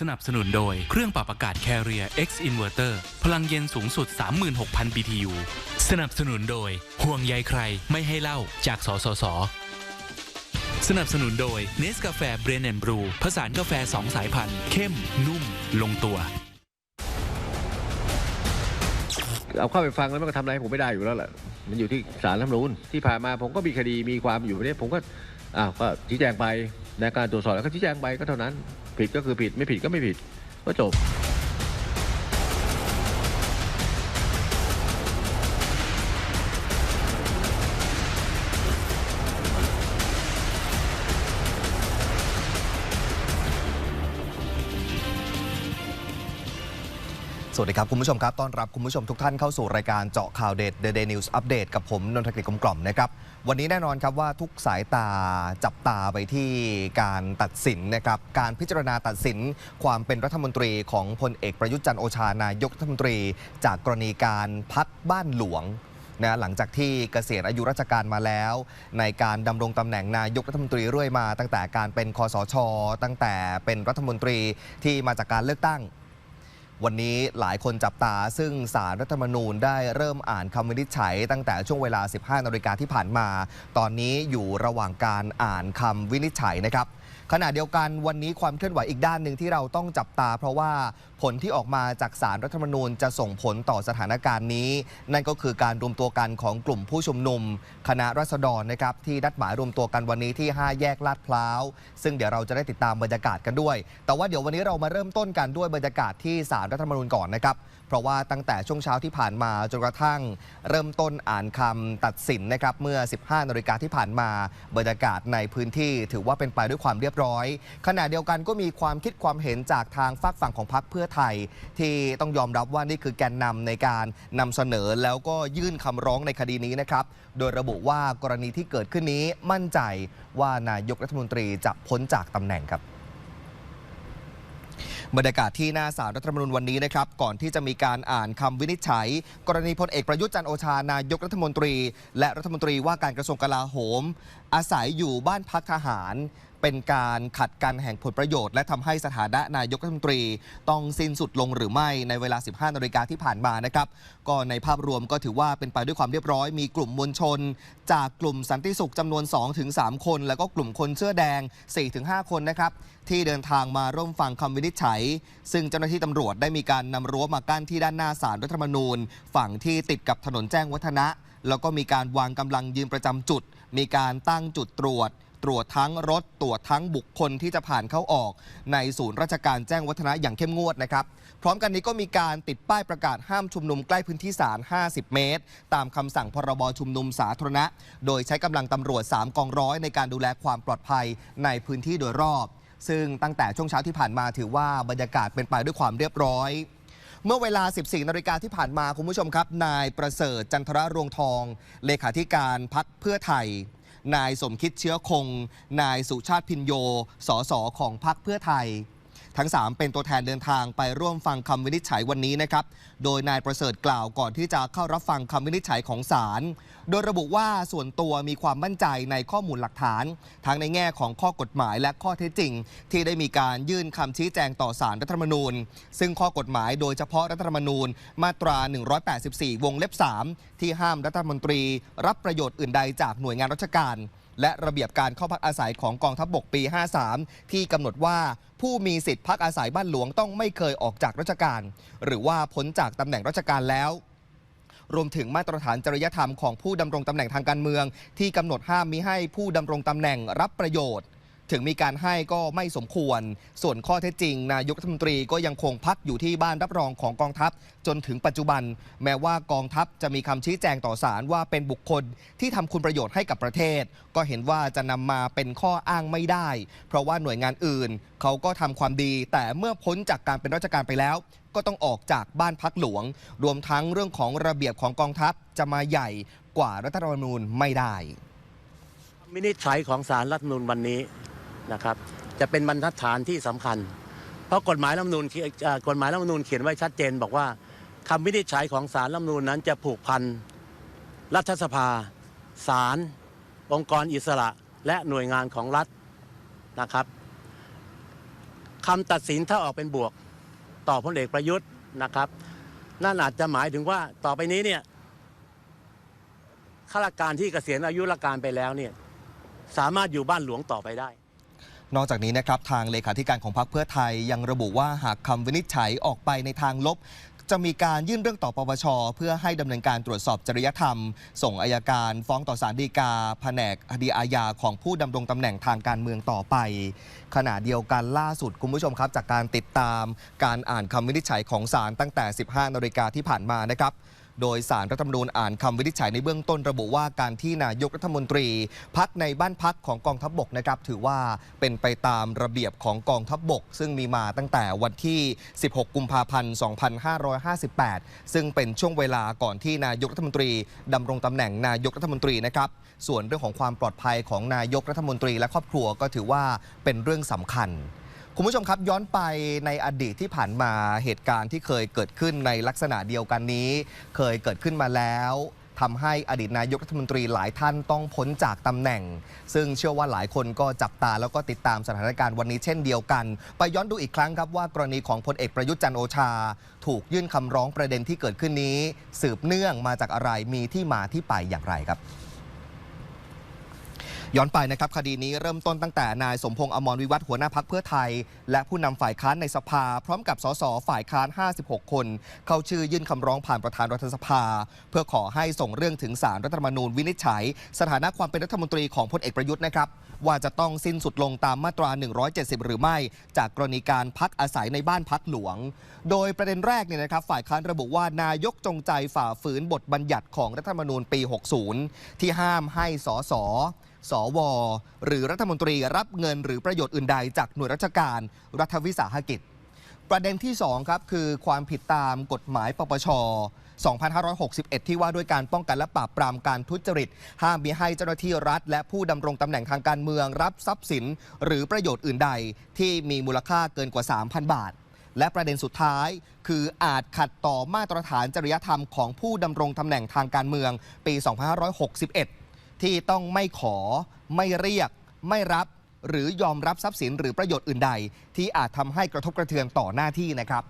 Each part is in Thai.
สนับสนุนโดยเครื่องปรับอากาศ Carrier X Inverter พลังเย็นสูงสุด 36,000 BTU สนับสนุนโดยห่วงใยใครไม่ให้เล่าจากสสส สนับสนุนโดยเนสกาแฟเบรนแอนบรูผสานกาแฟ 2 สายพันธุ์ เข้ม นุ่ม ลงตัว เอาเข้าไปฟังแล้วมันก็ทำอะไรผมไม่ได้อยู่แล้วแหละมันอยู่ที่ศาลรัฐธรรมนูญที่ผ่านมาผมก็มีคดีมีความอยู่เนี่ยผมก็อ้าวก็ชี้แจงไปในการตรวจสอบแล้วก็ชี้แจงไปก็เท่านั้น ผิดก็คือผิดไม่ผิดก็ไม่ผิดก็จบ วัสดีครับ คุณผู้ชมครับ ต้อนรับคุณผู้ชมทุกท่านเข้าสู่รายการเจาะข่าวเด็ด The Day News Update กับผมนนทกฤษกลมกล่อมนะครับ วันนี้แน่นอนครับว่าทุกสายตาจับตาไปที่การตัดสินนะครับ การพิจารณาตัดสินความเป็นรัฐมนตรีของพลเอกประยุทธ์จันโอชานายกรัฐมนตรี จากกรณีการพักบ้านหลวงนะหลังจากที่เกษียณอายุราชการมาแล้ว ในการดำรงตำแหน่งนายกรัฐมนตรีเรื่อยมา ตั้งแต่การเป็นคอสช ตั้งแต่เป็นรัฐมนตรีที่มาจากการเลือกตั้ง วันนี้หลายคนจับตาซึ่งสารรัฐธรรมนูญได้เริ่มอ่านคำวินิจฉัย ตั้งแต่ช่วงเวลา 15 นาฬิกาที่ผ่านมา ตอนนี้อยู่ระหว่างการอ่านคำวินิจฉัยนะครับ ขณะเดียวกันวันนี้ความเคลื่อนไหวอีกด้านหนึ่งที่เราต้องจับตา เพราะว่าผลที่ออกมาจากสารรัฐธรรมนูญจะส่งผลต่อสถานการณ์นี้ นั่นก็คือการรวมตัวกันของกลุ่มผู้ชุมนุม คณะรัษฎรนะครับที่นัดหมายรวมตัวกันวันนี้ที่ 5 แยกลาดพร้าว ซึ่งเดี๋ยวเราจะได้ติดตามบรรยากาศกันด้วย แต่ว่าเดี๋ยววันนี้เรามาเริ่มต้นกันด้วยบรรยากาศที่สารรัฐธรรมนูญก่อนนะครับเพราะว่าตั้งแต่ช่วงเช้าที่ผ่านมาจนกระทั่ง เริ่มต้นอ่านคำตัดสินนะครับเมื่อ 15นาฬิกาที่ผ่านมาบรรยากาศในพื้นที่ถือว่าเป็นไปด้วยความเรียบร้อย ขณะเดียวกันก็มีความคิดความเห็นจากทางฝากฝั่งของพรรคเพื่อไทย ที่ต้องยอมรับว่านี่คือแกนนำในการนำเสนอแล้วก็ยื่นคำร้องในคดีนี้นะครับ โดยระบุว่ากรณีที่เกิดขึ้นนี้มั่นใจว่านายกรัฐมนตรีจะพ้นจากตำแหน่งครับบรรยากาศที่หน้าสารรัฐธรรมนูญวันนี้นะครับก่อนที่จะมีการอ่านคำวินิจฉัย กรณีพลเอกประยุทธ์จันโอชานายกรัฐมนตรี และรัฐมนตรีว่าการกระทรวงกลาโหม อาศัยอยู่บ้านพักทหาร เป็นการขัดกันแห่งผลประโยชน์ และทำให้สถานะนายกรัฐมนตรี ต้องสิ้นสุดลงหรือไม่ในเวลา 15 นาฬิกาที่ผ่านมานะครับ ก็ในภาพรวมก็ถือว่าเป็นไปด้วยความเรียบร้อย มีกลุ่มมวลชน จากกลุ่มสันติสุขจำนวน 2-3 คน แล้วก็กลุ่มคนเสื้อแดง 4-5 คนนะครับที่เดินทางมาร่วมฟังคำวินิจฉัย ซึ่งเจ้าหน้าที่ตำรวจได้มีการนำรั้วมากั้นที่ด้านหน้าศาลรัฐธรรมนูญ ฝั่งที่ติดกับถนนแจ้งวัฒนะ แล้วก็มีการวางกำลังยืนประจำจุด มีการตั้งจุดตรวจ ตรวจทั้งรถตรวจทั้งบุคคลที่จะผ่านเข้าออก ในศูนย์ราชการแจ้งวัฒนะอย่างเข้มงวดนะครับพร้อมกันนี้ก็มีการติดป้ายประกาศห้ามชุมนุมใกล้พื้นที่ศาล 50 เมตร ตามคำสั่งพรบชุมนุมสาธารณะ โดยใช้กำลังตำรวจ 3 กองร้อยในการดูแลความปลอดภัยในพื้นที่โดยรอบ ซึ่งตั้งแต่ช่วงเช้าที่ผ่านมาถือว่าบรรยากาศเป็นไปด้วยความเรียบร้อยเมื่อเวลา 14 นาฬิกาที่ผ่านมา คุณผู้ชมครับ นายประเสริฐจันทรรวงทอง เลขาธิการพักเพื่อไทย นายสมคิดเชื้อคง นายสุชาติพินโย สสของพักเพื่อไทย ทั้ง 3 เป็นตัวแทนเดินทางไปร่วมฟังคำวินิจฉัยวันนี้นะครับ โดยนายประเสริฐกล่าวก่อนที่จะเข้ารับฟังคำวินิจฉัยของศาล โดยระบุว่าส่วนตัวมีความมั่นใจในข้อมูลหลักฐาน ทั้งในแง่ของข้อกฎหมายและข้อเท็จจริง ที่ได้มีการยื่นคำชี้แจงต่อศาลรัฐธรรมนูญ ซึ่งข้อกฎหมายโดยเฉพาะรัฐธรรมนูญ มาตรา 184 วงเล็บ 3 ที่ห้ามรัฐมนตรี รับประโยชน์อื่นใดจากหน่วยงานราชการและระเบียบการเข้าพักอาศัยของกองทัพบบกปี 53 ที่กำหนดว่า ผู้มีสิทธิ์พักอาศัยบ้านหลวงต้องไม่เคยออกจากราชการ หรือว่าพ้นจากตำแหน่งราชการแล้ว รวมถึงมาตรฐานจริยธรรมของผู้ดำรงตำแหน่งทางการเมือง ที่กำหนดห้ามมิให้ผู้ดำรงตำแหน่งรับประโยชน์ ถึงมีการให้ก็ไม่สมควร ส่วนข้อเท็จจริง นายกรัฐมนตรีก็ยังคงพักอยู่ที่บ้านรับรองของกองทัพ จนถึงปัจจุบัน แม้ว่ากองทัพจะมีคำชี้แจงต่อศาลว่าเป็นบุคคลที่ทำคุณประโยชน์ให้กับประเทศ ก็เห็นว่าจะนำมาเป็นข้ออ้างไม่ได้ เพราะว่าหน่วยงานอื่น เขาก็ทำความดี แต่เมื่อพ้นจากการเป็นราชการไปแล้ว ก็ต้องออกจากบ้านพักหลวง รวมทั้งเรื่องของระเบียบของกองทัพจะมาใหญ่กว่ารัฐธรรมนูญไม่ได้วินิจฉัยของสารรัฐมนูญวันนี้ นะครับจะเป็นบรรทัดฐานที่สำคัญ เพราะกฎหมายรัฐมนูญเขียนเอ่อกฎหมายรัฐมนูญเขียนไว้ชัดเจน บอกว่าคำวินิจฉัยของสารรัฐมนูญนั้นจะผูกพันรัฐสภาศาลองค์กรอิสระและหน่วยงานของรัฐนะครับคำตัดสินถ้าออกเป็นบวกต่อพลเอกประยุทธ์นะครับ นั่นอาจจะหมายถึงว่าต่อไปนี้เนี่ยข้าราชการที่เกษียณอายุราชการไปแล้วเนี่ยสามารถอยู่บ้านหลวงต่อไปได้ นอกจากนี้นะครับทางเลขาธิการของพรรคเพื่อไทยยังระบุว่าหากคำวินิจฉัยออกไปในทางลบ จะมีการยื่นเรื่องต่อปปช เพื่อให้ดำเนินการตรวจสอบจริยธรรม ส่งอายการฟ้องต่อศาลฎีกา แผนกคดีอาญาของผู้ดำรงตำแหน่งทางการเมืองต่อไป ขณะเดียวกันล่าสุดคุณผู้ชมครับ จากการติดตามการอ่านคำวินิจฉัยของศาลตั้งแต่ 15นาฬิกาที่ผ่านมานะครับ โดยสารรัฐธรรมนูญอ่านคำวินิจฉัยในเบื้องต้นระบุว่าการที่นายกรัฐมนตรี พักในบ้านพักของกองทัพบกนะครับถือว่าเป็นไปตามระเบียบของกองทัพบก ซึ่งมีมาตั้งแต่วันที่ 16 กุมภาพันธ์ 2558 ซึ่งเป็นช่วงเวลาก่อนที่นายกรัฐมนตรีดำรงตำแหน่งนายกรัฐมนตรีนะครับส่วนเรื่องของความปลอดภัยของนายกรัฐมนตรีและครอบครัวก็ถือว่าเป็นเรื่องสำคัญ คุณผู้ชมครับย้อนไปในอดีตที่ผ่านมาเหตุการณ์ที่เคยเกิดขึ้นในลักษณะเดียวกันนี้ เคยเกิดขึ้นมาแล้วทำให้อดีตนายกรัฐมนตรีหลายท่านต้องพ้นจากตำแหน่ง ซึ่งเชื่อว่าหลายคนก็จับตาแล้วก็ติดตามสถานการณ์วันนี้เช่นเดียวกัน ไปย้อนดูอีกครั้งครับว่ากรณีของพลเอกประยุทธ์จันโอชา ถูกยื่นคำร้องประเด็นที่เกิดขึ้นนี้ สืบเนื่องมาจากอะไรมีที่มาที่ไปอย่างไรครับ ย้อนไปนะครับคดีนี้เริ่มต้นตั้งแต่นายสมพงษ์อมรวิวัฒหัวหน้าพักเพื่อไทย และผู้นำฝ่ายค้านในสภา พร้อมกับสสฝ่ายค้าน 56 คน เข้าชื่อยื่นคำร้องผ่านประธานรัฐสภา เพื่อขอให้ส่งเรื่องถึงสารรัฐธรรมนูญวินิจฉัย สถานะความเป็นรัฐมนตรีของพลเอกประยุทธ์นะครับว่าจะต้องสิ้นสุดลงตามมาตรา 170 หรือไม่ จากกรณีการพักอาศัยในบ้านพักหลวง โดยประเด็นแรกเนี่ยนะครับฝ่ายค้านระบุว่านายกจงใจฝ่าฝืนบทบัญญัติของรัฐธรรมนูญปี 60 ที่ห้ามให้สส สว หรือรัฐมนตรีรับเงินหรือประโยชน์อื่นใดจากหน่วยราชการ รัฐวิสาหกิจ ประเด็นที่2ครับคือความผิดตามกฎหมายปปช2561 ที่ว่าด้วยการป้องกันและปราบปรามการทุจริต ห้ามมิให้เจ้าหน้าที่รัฐ และผู้ดำรงตำแหน่งทางการเมืองรับทรัพย์สิน หรือประโยชน์อื่นใด ที่มีมูลค่าเกินกว่า 3,000 บาท และประเด็นสุดท้าย คืออาจขัดต่อมาตรฐานจริยธรรมของผู้ดำรงตำแหน่งทางการเมืองปี 2561 ที่ต้องไม่ขอ ไม่เรียก ไม่รับหรือยอมรับทรัพย์สินหรือประโยชน์อื่นใด ที่อาจทำให้กระทบกระเทือนต่อหน้าที่นะครับ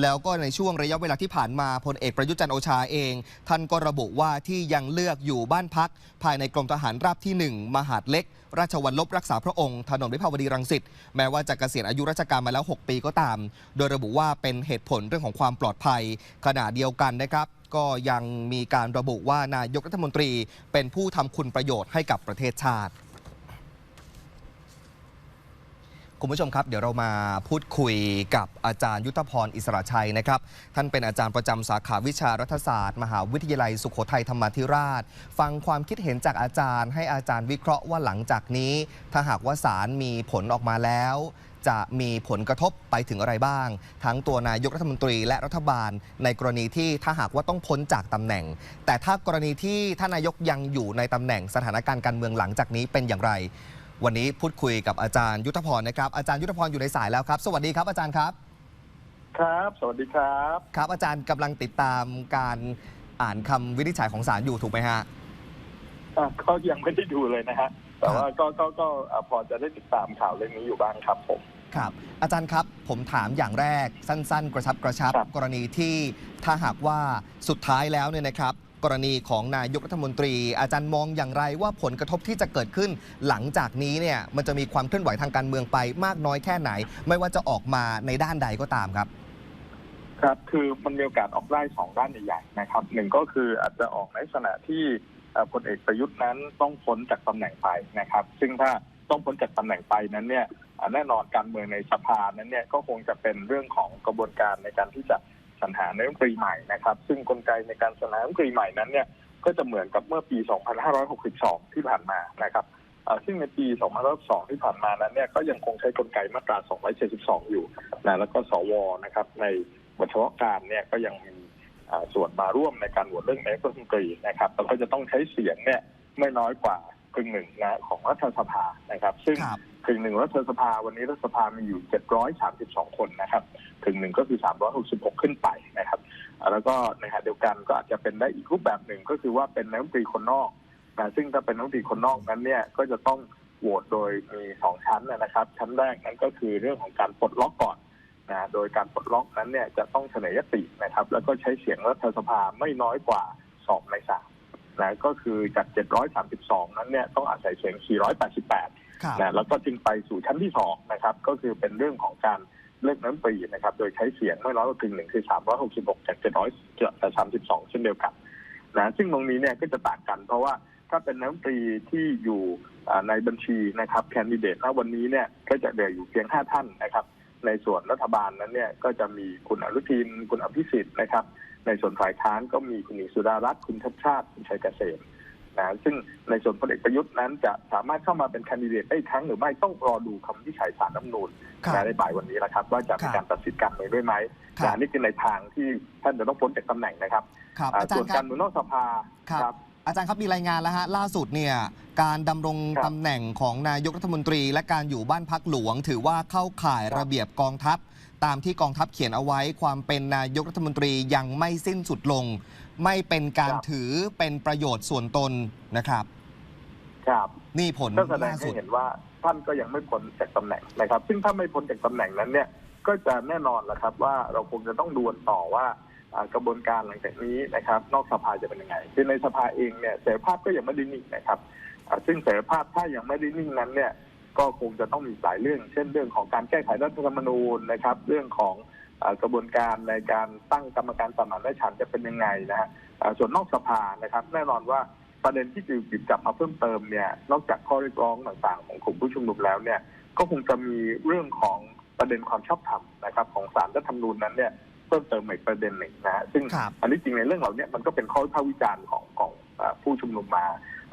แล้วก็ในช่วงระยะเวลาที่ผ่านมาพลเอกประยุจันทร์โอชาเอง ท่านก็ระบุว่าที่ยังเลือกอยู่บ้านพัก ภายในกรมทหารราบที่ 1 มหาดเล็ก ราชวัลลบรักษาพระองค์ ถนนวิภาวดีรังสิตแม้ว่าจะเกษียณอายุราชการมาแล้ว 6 ปีก็ตาม โดยระบุว่าเป็นเหตุผลเรื่องของความปลอดภัยขณะเดียวกันนะครับ ก็ยังมีการระบุว่านายกรัฐมนตรีเป็นผู้ทำคุณประโยชน์ให้กับประเทศชาติคุณผู้ชมครับ เดี๋ยวเรามาพูดคุยกับอาจารย์ยุทธพรอิสระชัยนะครับ ท่านเป็นอาจารย์ประจำสาขาวิชารัฐศาสตร์ มหาวิทยาลัยสุโขทัยธรรมาธิราช ฟังความคิดเห็นจากอาจารย์ ให้อาจารย์วิเคราะห์ว่าหลังจากนี้ ถ้าหากว่าศาลมีผลออกมาแล้ว จะมีผลกระทบไปถึงอะไรบ้าง ทั้งตัวนายกรัฐมนตรีและรัฐบาล ในกรณีที่ถ้าหากว่าต้องพ้นจากตำแหน่ง แต่ถ้ากรณีที่ท่านนายกยังอยู่ในตำแหน่งสถานการณ์การเมืองหลังจากนี้เป็นอย่างไร วันนี้พูดคุยกับอาจารย์ยุทธพรนะครับอาจารย์ยุทธพรอยู่ในสายแล้วครับ สวัสดีครับอาจารย์ครับ ครับ สวัสดีครับครับอาจารย์กำลังติดตามการอ่านคำวินิจฉัยของศาลอยู่ถูกไหมฮะอะก็ยังไม่ได้ดูเลยนะฮะ แต่ว่าก็ก็ก็อะพอจะได้ติดตามข่าวเรื่องนี้อยู่บ้างครับผม ครับ อาจารย์ครับผมถามอย่างแรกสั้น ๆ กระชับกระชับครับ กรณีที่ถ้าหากว่าสุดท้ายแล้วเนี่ยนะครับ กรณีของนายกรัฐมนตรี อาจารย์มองอย่างไรว่าผลกระทบที่จะเกิดขึ้น หลังจากนี้เนี่ยมันจะมีความเคลื่อนไหวทางการเมืองไปมากน้อยแค่ไหน ไม่ว่าจะออกมาในด้านใดก็ตามครับครับ คือมันมีโอกาสออกได้สองด้านใหญ่ๆนะครับหนึ่งก็คืออาจจะออกในลักษณะที่เอ่อ พลเอกประยุทธ์นั้นต้องพ้นจากตำแหน่งไปนะครับ ซึ่งถ้าต้องพ้นจากตำแหน่งไปนั้นเนี่ยแน่นอนการเมืองในสภานั้นเนี่ยก็คงจะเป็นเรื่องของกระบวนการในการที่จะสรรหานายกรัฐมนตรีใหม่นะครับ ซึ่งกลไกในการสรรหานายกรัฐมนตรีใหม่นั้นเนี่ยก็จะเหมือนกับเมื่อปี 2562 ที่ผ่านมานะครับซึ่งในปี 2562 ที่ผ่านมานั้นเนี่ยก็ยังคงใช้กลไกมาตรา 272 อยู่นะแล้วก็สวนะครับในบทเฉพาะการเนี่ยก็ยังมี ส่วนมาร่วมในการโหวตเรื่องนายกรัฐมนตรีนะครับแล้วก็จะต้องใช้เสียงเนี่ยไม่น้อยกว่าครึ่งหนึ่งนะของรัฐสภานะครับ ซึ่งครับครึ่งหนึ่งรัฐสภาวันนี้รัฐสภามีอยู่ 732 คนนะครับครึ่งหนึ่งก็คือ 366 ขึ้นไปนะครับอ่าแล้วก็ในขณะเดียวกันก็อาจจะเป็นได้อีกรูปแบบหนึ่งก็คือว่าเป็นนายกรัฐมนตรีคนนอกนะซึ่งถ้าเป็นนายกรัฐมนตรีคนนอกนั้นเนี่ยก็จะต้องโหวตโดยมีสองชั้นนะครับ ชั้นแรกนั้นก็คือเรื่องของการปลดล็อกก่อน นะโดยการปลดล็อกนั้นเนี่ยจะต้องเสนอยตินะครับ แล้วก็ใช้เสียงรัฐสภาไม่น้อยกว่าสองในสามนะก็คือจาก 732 นั้นเนี่ยต้องอาศัยเสียง 488ครับนะแล้วก็จึงไปสู่ชั้นที่สองนะครับ ก็คือเป็นเรื่องของการเลือกน้ำตรีนะครับ โดยใช้เสียงไม่น้อยกว่ากึ่งหนึ่งคือ 366 จาก 732 เช่นเดียวกันนะซึ่งตรงนี้เนี่ยก็จะต่างกัน เพราะว่าถ้าเป็นน้ำตรีที่อยู่อ่าในบัญชีนะครับแคนดิเดตณวันนี้เนี่ยก็จะเหลืออยู่เพียง 5 ท่านนะครับ ในส่วนรัฐบาลนั้นเนี่ยก็จะมีคุณอนุทิน คุณอภิสิทธิ์นะครับ ในส่วนฝ่ายค้านก็มีคุณหญิงสุดารัตน์คุณชัดชาติ คุณชัยเกษมนะซึ่งในส่วนพลเอกประยุทธ์นั้นจะสามารถเข้ามาเป็นแคนดิเดตได้อีกครั้งหรือไม่ต้องรอดูคำวินิจฉัยสารรัฐธรรมนูญครับนะในบ่ายวันนี้แหละครับ ว่าจะมีการตัดสินการเมืองด้วยไหมครับนะนี่คือในทางที่ท่านจะต้องพ้นจากตำแหน่งนะครับครับอ่าอาจารส่วนย์คการัรบเมืองนอกสภาครับ อาจารย์ครับมีรายงานแล้วฮะล่าสุดเนี่ยการดำรงครับ ตำแหน่งของนายกรัฐมนตรี และการอยู่บ้านพักหลวง ถือว่าเข้าข่ายครับระเบียบกองทัพ ตามที่กองทัพเขียนเอาไว้ ความเป็นนายกรัฐมนตรียังไม่สิ้นสุดลง ไม่เป็นการถือเป็นประโยชน์ส่วนตนนะครับ ครับนี่ผลก็แสดงล่าให้สุด เห็นว่าท่านก็ยังไม่พ้นจากตำแหน่งนะครับ ซึ่งถ้าไม่พ้นจากตำแหน่งนั้นเนี่ย ก็จะแน่นอนแหละครับว่าเราคงจะต้องดวนต่อว่าอ่า กระบวนการหลังจากนี้นะครับ นอกสภาจะเป็นยังไงคือในสภาเองเนี่ยเสรีภาพก็ยังไม่ได้นิ่งนะครับซึ่งเสรีภาพถ้ายังไม่ได้นิ่งนั้นเนี่ยก็คงจะต้องมีหลายเรื่อง เช่นเรื่องของการแก้ไขรัฐธรรมนูญนะครับ เรื่องของกระบวนการในการตั้งกรรมการสมานฉันท์จะเป็นยังไงนะฮะส่วนนอกสภานะครับ แน่นอนว่าประเด็นที่จะหยิบจับมาเพิ่มเติมเนี่ยนอกจากข้อเรียกร้องต่างๆ ของกลุ่มผู้ชุมนุมแล้วเนี่ยก็คงจะมีเรื่องของประเด็นความชอบธรรมนะครับ ของสารรัฐธรรมนูญนั้นเนี่ย เพิ่มเติมอีกประเด็นหนึ่งนะฮะซึ่งครับ อันนี้จริงในเรื่องเหล่านี้มันก็เป็นข้อวิพากษ์วิจารณ์ของของเอ่อผู้ชุมนุมมา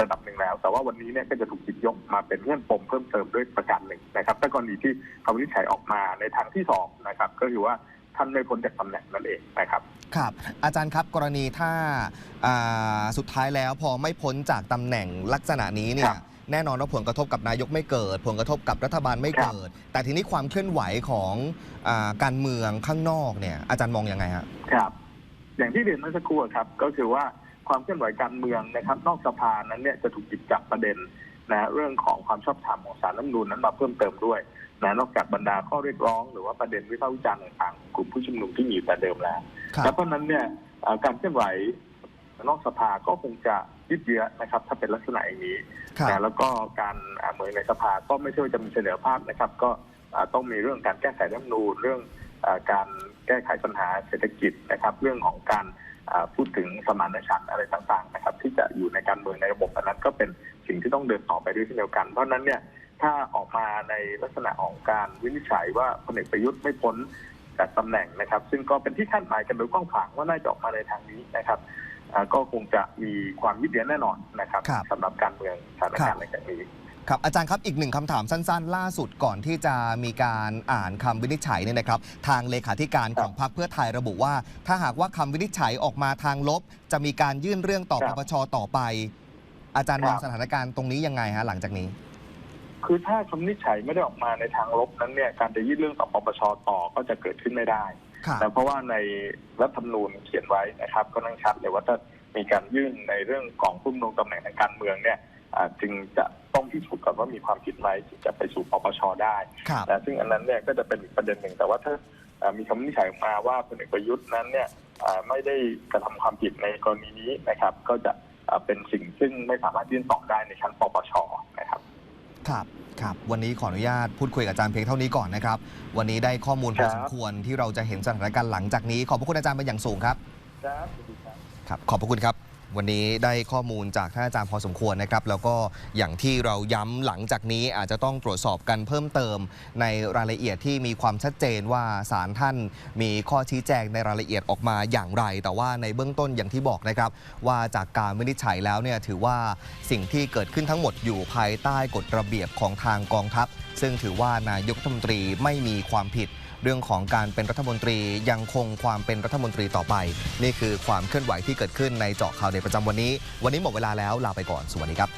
ระดับหนึ่งแล้ว แต่ว่าวันนี้เนี่ยก็จะถูกหยิบยกมาเป็นเงื่อนปมเพิ่มเติมด้วยประการหนึ่งนะครับถ้ากรณีที่คำวินิจฉัยออกมาในทางที่สองนะครับ ก็คือว่าท่านไม่พ้นจากตำแหน่งนั่นเองนะครับ ครับ อาจารย์ครับกรณีถ้าอ่าสุดท้ายแล้วพอไม่พ้นจากตำแหน่งลักษณะนี้เนี่ครัยบ แน่นอนว่าผลกระทบกับนายกไม่เกิด ผลกระทบกับรัฐบาลไม่เกิด แต่ทีนี้ความเคลื่อนไหวของอาการเมืองข้างนอกเนี่ยอาจารย์มองยังไงฮะครับ อย่างที่เรียนเมื่อสักครู่ครับ ก็คือว่าความเคลื่อนไหวการเมืองนะครับ นอกสภานั้นเนี่ยจะถูกหยิบจับประเด็นนะเรื่องของความชอบธรรมของสารรัฐธรรมนูญนั้นมาเพิ่มเติมด้วยนะนอกจากบรรดาข้อเรียกร้องหรือว่าประเด็นวิพากษ์วิจารณ์ต่างๆกลุ่มผู้ชุมนุมที่มีอยู่แต่เดิมแล้วครับแล้วเพราะฉะนั้นเนี่ยเอ่อการเคลื่อนไหว นอกสภาก็คงจะยืดเยื้อนะครับ ถ้าเป็นลักษณะอย่างนี้ครับนะแล้วก็การอ่าเมืองในสภาก็ไม่ใช่ว่าจะมีเสถียรภาพนะครับ ก็อ่าต้องมีเรื่องการแก้ไขรัฐธรรมนูญเรื่องอาการแก้ไขปัญหาเศรษฐกิจนะครับ เรื่องของการอ่าพูดถึงสมานฉันท์อะไรต่างๆนะครับ ที่จะอยู่ในการเมืองในระบบอันนั้นก็เป็นสิ่งที่ต้องเดินต่อไปด้วยเช่นเดียวกัน เพราะฉะนั้นเนี่ยถ้าออกมาในลักษณะของการวินิจฉัยว่าพลเอกประยุทธ์ไม่พ้นจากตำแหน่งนะครับ ซึ่งก็เป็นที่คาดหมายกันโดยกว้างขวางว่าน่าจะออกมาในทางนี้นะครับอ่า ก็คงจะมีความยืดเยื้อแน่นอนนะครับครับ สำหรับการเมืองสถานการณ์ในจากนี้ ครับอาจารย์ครับอีกหนึ่งคำถามสั้น ๆ ล่าสุดก่อนที่จะมีการอ่านคำวินิจฉัยเนี่ยนะครับ ทางเลขาธิการของพรรคเพื่อไทยระบุว่า ถ้าหากว่าคำวินิจฉัยออกมาทางลบ จะมีการยื่นเรื่องต่อคปรับปชต่อไป อาจารย์มองครับ สถานการณ์ตรงนี้ยังไงฮะหลังจากนี้ คือถ้าคำวินิจฉัยไม่ได้ออกมาในทางลบนั้นเนี่ยการจะยื่นเรื่องต่อปปชต่อก็จะเกิดขึ้นไม่ได้ ครับแต่เพราะว่าในรัฐธรรมนูญเขียนไว้นะครับก็นั่งชัดเลยว่าถ้ามีการยื่นในเรื่องของผู้ดำรงตำแหน่งทางการเมืองเนี่ยอ่าจึงจะต้องพิสูจน์ก่อนว่ามีความผิดไหมถึงจะไปสู่ปปชได้ครับนะซึ่งอันนั้นเนี่ยก็จะเป็นอีกประเด็นหนึ่งแต่ว่าถ้าอ่ามีคำวินิจฉัยออกมาว่าพลเอกประยุทธ์นั้นเนี่ยอ่าไม่ได้กระทำความผิดในกรณีนี้นะครับ ก็จะอ่าเป็นสิ่งซึ่งไม่สามารถยื่นต่อได้ในชั้นปปชนะครับ ครับ ครับวันนี้ขออนุญาตพูดคุยกับอาจารย์เพียงเท่านี้ก่อนนะครับ วันนี้ได้ข้อมูลพอครับสมควรที่เราจะเห็นสถานการณ์หลังจากนี้ ขอบพระคุณอาจารย์เป็นอย่างสูงครับ ครับสวัสดีครับครับขอบพระคุณครับ วันนี้ได้ข้อมูลจากท่านอาจารย์พอสมควรนะครับ แล้วก็อย่างที่เราย้ำหลังจากนี้อาจจะต้องตรวจสอบกันเพิ่มเติม ในรายละเอียดที่มีความชัดเจนว่าศาลท่านมีข้อชี้แจงในรายละเอียดออกมาอย่างไร แต่ว่าในเบื้องต้นอย่างที่บอกนะครับ ว่าจากการวินิจฉัยแล้วเนี่ยถือว่าสิ่งที่เกิดขึ้นทั้งหมดอยู่ภายใต้กฎระเบียบของทางกองทัพ ซึ่งถือว่านายกรัฐมนตรีไม่มีความผิดเรื่องของการเป็นรัฐมนตรียังคงความเป็นรัฐมนตรีต่อไป นี่คือความเคลื่อนไหวที่เกิดขึ้นในเจาะข่าวในประจำวันนี้ วันนี้หมดเวลาแล้วลาไปก่อนสวัสดีครับ